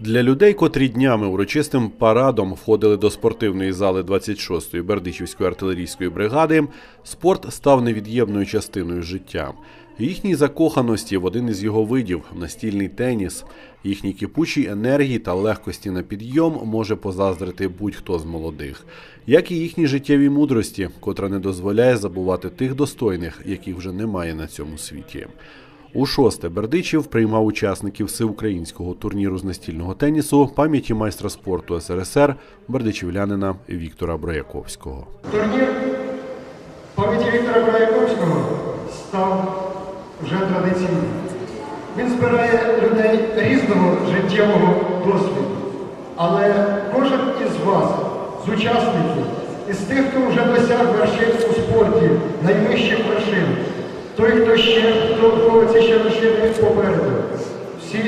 Для людей, котрі днями урочистим парадом входили до спортивної зали 26-ї Бердичівської артилерійської бригади, спорт став невід'ємною частиною життя. Їхній закоханості в один із його видів настільний теніс, їхній кипучій енергії та легкості на підйом може позаздрити будь-хто з молодих, як і їхній життєвій мудрості, котра не дозволяє забувати тих достойних, яких вже немає на цьому світі. У шосте Бердичів приймав учасників всеукраїнського турніру з настільного тенісу пам'яті майстра спорту СРСР бердичівлянина Віктора Брояковського. Турнір пам'яті Віктора Брояковського став вже традиційним. Він збирає людей різного життєвого досвіду. Але кожен із вас, з учасників, із тих, хто вже досяг вершин у спорті, найвищих вершин, той, хто ще, хто ще вершини попереду, всі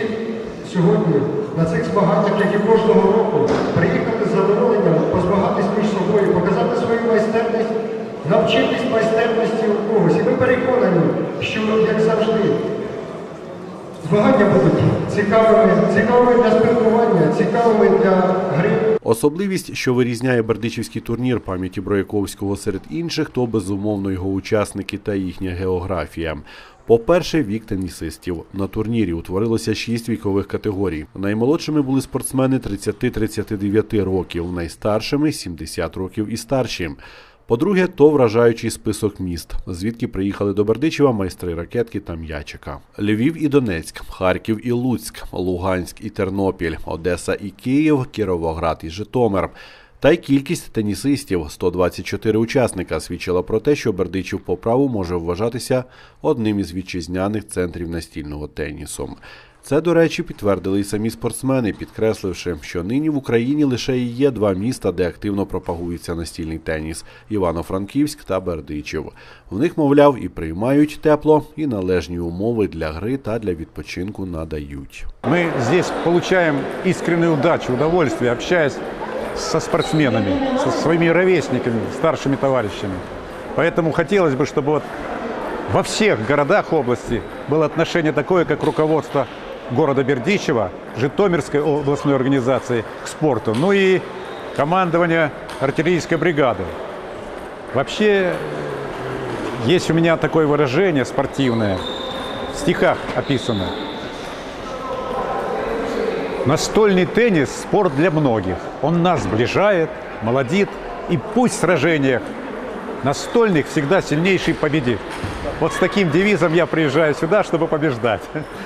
сьогодні на цих змаганнях, як і кожного року, приїхали з задоволенням позмагатись між собою, показати свою майстерність, навчитись майстерності у когось. І ми переконані, що, як завжди, змагання будуть цікавими, цікавими для спілкування, цікавими для гри. Особливість, що вирізняє бердичівський турнір пам'яті Брояковського серед інших, то безумовно його учасники та їхня географія. По-перше, вік тенісистів. На турнірі утворилося шість вікових категорій. Наймолодшими були спортсмени 30-39 років, найстаршими 70 років і старші. По-друге, то вражаючий список міст, звідки приїхали до Бердичева майстри ракетки та м'ячика. Львів і Донецьк, Харків і Луцьк, Луганськ і Тернопіль, Одеса і Київ, Кіровоград і Житомир. Та й кількість тенісистів 124 учасника свідчила про те, що Бердичів по праву може вважатися одним із вітчизняних центрів настільного тенісу. Це, до речі, підтвердили й самі спортсмени, підкресливши, що нині в Україні лише і є два міста, де активно пропагується настільний теніс: Івано-Франківськ та Бердичів. В них, мовляв, і приймають тепло, і належні умови для гри та для відпочинку надають. Мы здесь получаем искреннюю удачу, удовольствие, общаясь со спортсменами, со своими ровесниками, старшими товарищами. Поэтому хотелось бы, чтобы вот во всех городах области было отношение такое, как руководство города Бердичева, Житомирской областной организации к спорту, ну и командование артиллерийской бригады. Вообще, есть у меня такое выражение спортивное, в стихах описано. Настольный теннис – спорт для многих. Он нас сближает, молодит, и пусть в сражениях настольных всегда сильнейший победит. Вот с таким девизом я приезжаю сюда, чтобы побеждать.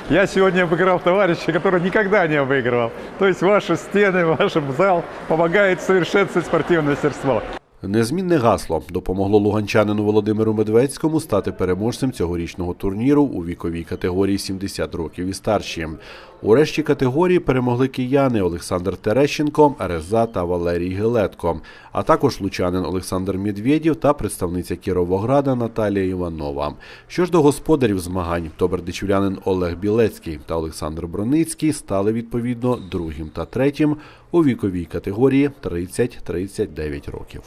Я сегодня обыграл товарища, который никогда не обыгрывал. То есть ваши стены, ваш зал помогает совершенствовать спортивное мастерство. Незмінне гасло допомогло луганчанину Володимиру Медведському стати переможцем цьогорічного турніру у віковій категорії 70 років і старші. У решті категорії перемогли кияни Олександр Терещенко, Реза та Валерій Гелетко, а також лучанин Олександр Медведєв та представниця Кіровограда Наталія Іванова. Що ж до господарів змагань, то бердичівлянин Олег Білецький та Олександр Броницький стали відповідно другим та третім у віковій категорії 30-39 років.